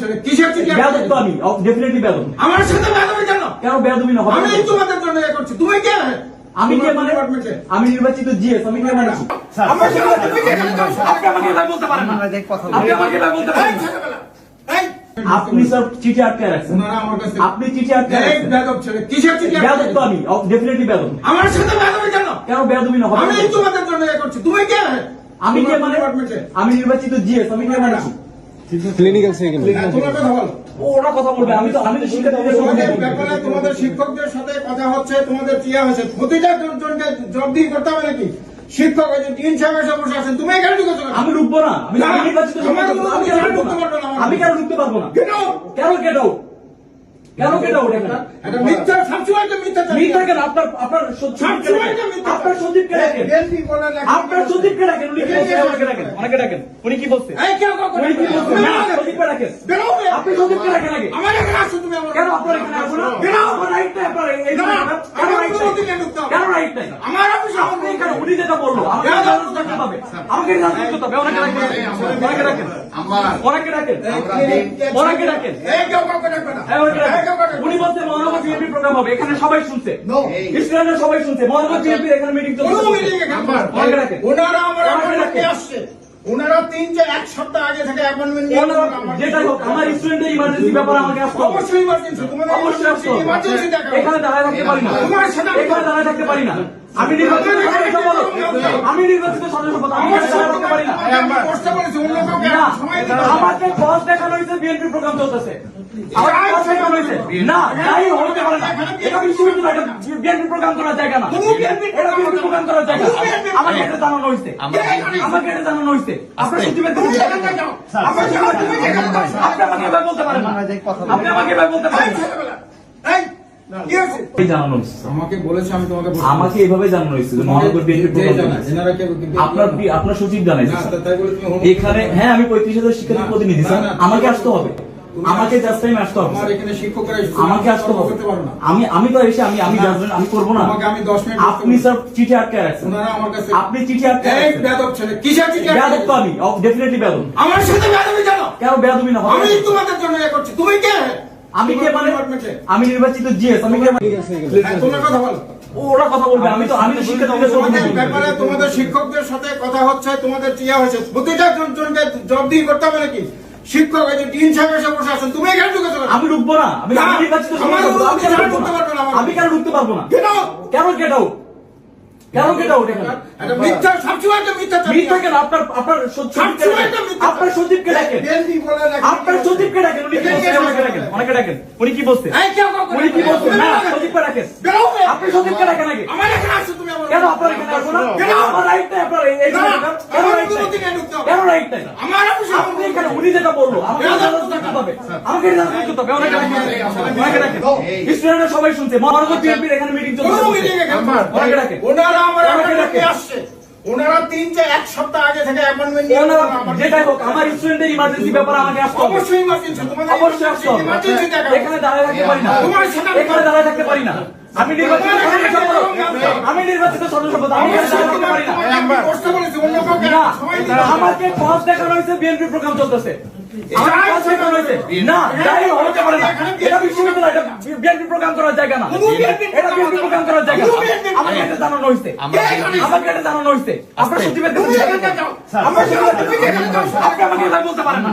ছেলে। কিসের আমি বেয়াদব তো আমি। ডেফিনেটলি বেয়াদব আমার সাথে বেদবি কেন কেন বেয়াদবি না হবে আমি না? তোমাদের জন্য এ করছি। তুমি কে? আমি কে মানে? আমি নির্বাচিত জিএস আমি কে মানে? আমার সাথে তুমি কে আপনি আমাকে এভাবে বলতে পারেন না। আপনি আমাকে এভাবে বলতে পারেন এই না। ছেলেবেলা, এই। আপনি স্যার চিঠি আটকে রাখছেন। আপনি চিঠি আটকে রাখছেন। বেদব ছেলে কিসের চিঠি আমি বেয়াদব তো আমি। ডেফিনেটলি বেয়াদব আমার সাথে কেন কেন বেয়াদবি না আমি তোমাদের জন্য এ করছি। তুমি কে? আমি কে মানে? আমি নির্বাচিত জিএস আমি কে মানে? ক্লিনিক্যাল সাইকেল তোমার কথা বলো ও ওরা কথা বলবে আমি তো আমি। ব্যাপারে তোমাদের শিক্ষকদের সাথে কথা হচ্ছে তোমাদের চিয়া হয়েছে প্রতিটা জনকে জবাবদি করতে হবে নাকি? শিক্ষক আছে তিন সাহেব এসে বসে আছেন তুমি এখানে ঢুকেছো আমি ঢুকবো না। আমি কেন ঢুকতে পারব না। না, আমি কেন ঢুকতে পারব না? কেন? কেন কেন কেন কেন ওঠে না এটা মিথ্যা সবসময় তো মিথ্যা মিথ্যা কেন? আপনার আপনার সবসময় তো মিথ্যা আপনার সচিবকে ডাকেন? বিএনপি বলে লেখা- আপনার সচিবকে উনি কি বলছে? আমাকে ডাকেন। ওনাকে ডাকেন। উনি কি বলছে? এই কেউ কাউকে উনি কি বলছে? না বেরো আগে। আমার এখানে তুমি আমার কেন আপনার এখানে কেন আমার রাইট আপনার এই- না, জায়গাটা? কেন রাইট নাই? আমার অফিসে আপনি এখানে উনি যেটা বলল আমাকে? করতে হবে ওনাকে ওনাকে ওনাকে ওনাকে। উনি বলছে মহানগর বিএনপি প্রোগ্রাম হবে। সবাই শুনছে. সবাই শুনছে। মহানগর বিএনপির এখানে মিটিং চলছে। ওনারা আমার। আসছে। ওনারা তিন চার এক সপ্তাহ আগে থেকে অ্যাপয়েন্টমেন্ট নিয়ে আমার- হোক আমার স্টুডেন্টের ইমার্জেন্সি ব্যাপার আমাকে আসতে হবে। অবশ্যই ইমার্জেন্সি তোমাদের অবশ্যই ইমার্জেন্সি দেখা এখানে দাঁড়ায় থাকতে পারি না। তোমার সাথে এখানে দাঁড়ায় থাকতে পারি না। আমি নির্বাচিত সদস্য বলো। আমি নির্বাচিত সদস্য বলো। আমি দাঁড়ায় পারি না। আমাকে বস দেখানো হয়েছে বিএনপি প্রোগ্রাম চলতেছে। আমাকে boss দেখানো হয়েছে। না যাই হতে পারে না। এটা বিশ্ববিদ্যালয় বিএনপি প্রোগ্রাম করার জায়গা না। এটা বিএনপি প্রোগ্রাম করার জায়গা। আমাকে এটা জানানো হয়েছে। আমাকে এটা জানানো হয়েছে। আপনার সচিবের। আপনি আমাকে বলতে পারেন না। আপনি আমাকে এভাবে বলতে পারেন আমাকে বলেছে আমি তোমাকে আমাকে এভাবে জানানো হয়েছে মহানগর বিএনপি যে প্রোগ্রাম জানা, চলতেছে। এনারা কেউ- কেউ- আপনার আপনার সচিব জানাইছে না, তা- তাই বলে তুমি হোম- এখানে হ্যাঁ আমি পঁয়ত্রিশ হাজার শিক্ষার্থী প্রতিনিধি স্যার। না, না, আমাকে আসতে হবে। আমাকে জাস্ট টাইম আসতে হবে আমার এখানে শিক্ষকরা আমাকে আসতে হবে। করতে পারো না। আমি আমি তো এসে আমি আমি। আমি করব না। তোমাকে আমি 10 মিনিট আপনি স্যার চিঠি আটকে রাখছেন। আমার কাছে আপনি চিঠি আটকে এই বেয়াদব ছেলে, কিসের চিঠি আটকে বেয়াদব তো আমি ডেফিনেটলি বেয়াদব। আমার সাথে বেয়াদবি কেন? কেন বেয়াদবি না আমি তোমাদের জন্য এ করছি। তুমি কে? আমি কে মানে? আমি নির্বাচিত জিএস আমি কে মানে? হ্যাঁ, তোমার কথা বলো। ওরা কথা বলবে আমি তো আমি তো শিক্ষার্থীদের তোমাদের ব্যাপারে তোমাদের শিক্ষকদের সাথে কথা হচ্ছে তোমাদের চিয়া হয়েছে। প্রতিটা করতে হবে নাকি? শিক্ষক এই তিন সাহেব এসে বসে আছেন তুমি এখানে ঢুকেছো কেন? আমি ঢুকবো না আমি নির্বাচিত আমি কেন ঢুকতে? না? কেন পারব না? Out! কেন গেট আউট কেন গেট আউট এটা মিথ্যা সবসময় তো মিথ্যা মিথ্যা কেন? আপনার আপনার সবসময় তো মিথ্যা। আপনার সচিবকে ডাকেন। বিএনপি বলে লেখা- আপনার সচিবকে ডাকেন। উনি কি বলছে? আমাকে ডাকেন। ওনাকে ডাকেন। উনি কি বলছে? এই কেউ কাউকে উনি কি ডাকবে না। বলছে? তুমি না বেরো বে। সচিবকে ডাকেন। আপনি সচিবকে ডাকেন আগে। আমার এখানে আসছো তুমি আমার কেন আপনার এখানে আসব না? কেন? আমার রাইট নাই আপনার এই- এই না, জায়গাটা? কেন রাইট নাই? দিকে ঢুকতে হবে। কেন রাইট নাই? আমার অফিসে আপনি এখানে উনি যেটা বলল আমাকে বেয়াদব জানানো করতে হবে আমাকে জানানো করতে হবে ওনাকে ডাকেন ওনাকে ডাকেন। স্টুডেন্টরা সবাই শুনছে মহানগর বিএনপির এখানে মিটিং চলছে। ওনারা আমার আসছে। ওনারা তিন চার এক সপ্তাহ আগে থেকে অ্যাপয়েন্টমেন্ট নিয়ে যেটাই হোক আমার স্টুডেন্টের ইমার্জেন্সি ব্যাপারে আমাকে আসতে হবে। অবশ্যই ইমার্জেন্সি তোমাদের অবশ্যই আসতে হবে। ইমার্জেন্সি এখানে দাঁড়ায় থাকতে পারি না। এখানে দাঁড়ায় থাকতে পারি না। আমি নির্বাচিত আমি নির্বাচিত সদস্য। আমাকে বস দেখানো হয়েছে বিএনপি প্রোগ্রাম চলতেছে। না হতে পারে না। এটা বিশ্ববিদ্যালয় এটা বিএনপি প্রোগ্রাম করার জায়গা না। এটা বিএনপি প্রোগ্রাম করার জায়গা আমাকে এটা জানানো হয়েছে। আমাকে এটা জানানো হয়েছে। আপনার সচিবের কাছে। আপনি আমাকে এভাবে বলতে পারেন না।